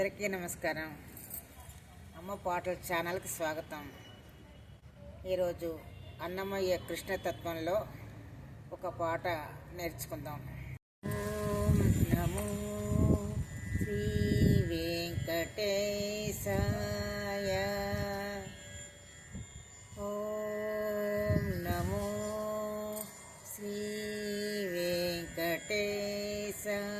అందరికీ నమస్కారం. అమ్మ పాటల ఛానల్కి స్వాగతం. ఈరోజు అన్నమయ్య కృష్ణతత్వంలో ఒక పాట నేర్చుకుందాం. నమో శ్రీ వెంకటేశాయ. ఓం నమో శ్రీ వెంకటేశాయ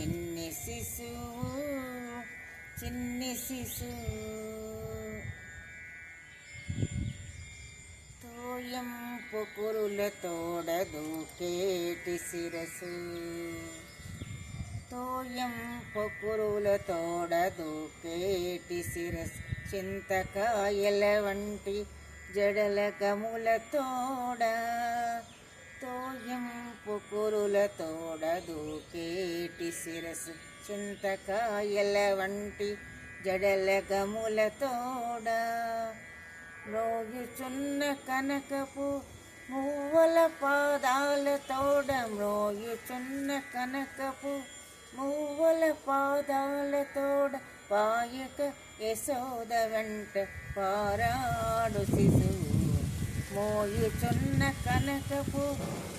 చిన్ని శిశువు చిన్ని శిశువు తోయం పొకురుల తోడ దూకేటి శిరసు. తోయం పొకురుల తోడ దూకేటి శిరసు. చింతకాయల వంటి జడల గముల తోడ తోయం పొకురుల తోడ దూకేటి శిరసు చింతకాయల వంటి జడల గముల తోడ. మ్రోయుచున్న కనకపు మువ్వల పాదాల తోడ. మ్రోయుచున్న కనకపు మువ్వల పాదాల తోడ. పాయక యశోద వెంట పారాడు శిశువు మోయుచున్న కనకపు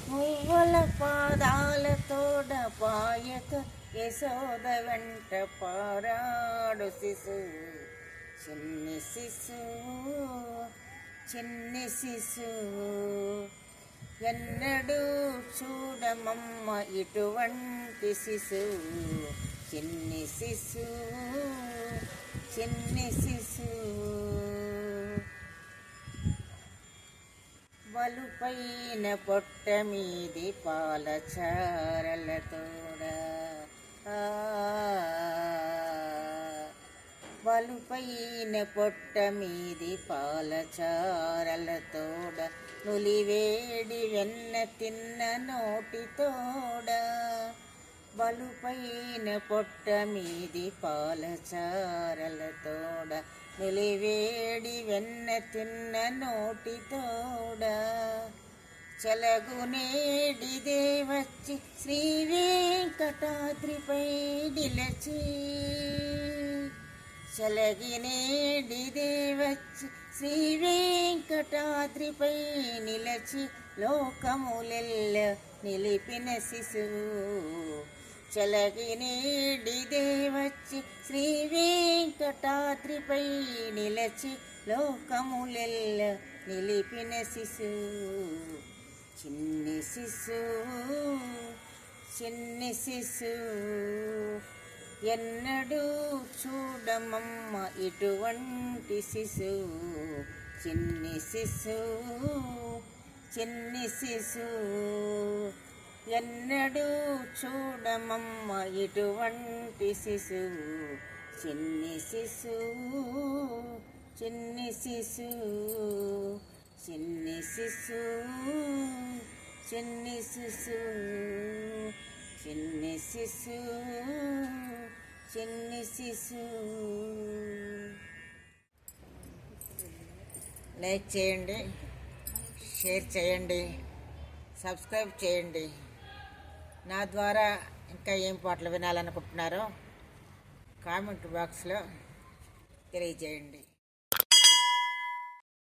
మువ్వల పాదాలతోడ పాయక యశోద వెంట పారాడు శిశు చిన్ని శిశు చిన్ని శిశు ఎన్నడూ చూడమమ్మ ఇటువంటి శిశువు చిన్ని శిశు చిన్ని శిశువు పాలుపైన పొట్ట మీది పాలచారలతోడ ఆ, వలుపైన పొట్ట మీది పాలచారలతోడ నులివేడి వెన్న తిన్న నోటితోడ బలుపైన పొట్ట మీది పాలచారలతోడ నిలివేడి వెన్న తిన్న నోటితోడ చలగునేడిదే వచ్చి శ్రీ వెంకటాద్రిపై నిలచి చలగినేడిదే వచ్చి శ్రీ వెంకటాద్రిపై నిలచి లోకములెల్ల నిలిపిన శిశువు చలగినేడిదే వచ్చి శ్రీ వెంకటాద్రిపై నిలచి లోకములెల్ల నిలిపిన శిశు చిన్ని శిశు చిన్ని శిశు ఎన్నడూ చూడమమ్మ ఇటువంటి శిశు చిన్ని శిశు చిన్ని శిశు ఎన్నడూ చూడమమ్మ ఇటువంటి శిశువు చిన్ని శిశువు చిన్ని శిశువు చిన్ని శిశువు చిన్ని శిశువు చిన్ని శిశువు చిన్ని శిశువు లైక్ చేయండి షేర్ చేయండి సబ్స్క్రైబ్ చేయండి. నా ద్వారా ఇంకా ఏం పాటలు వినాలనుకుంటున్నారో కామెంట్ బాక్స్లో తెలియజేయండి.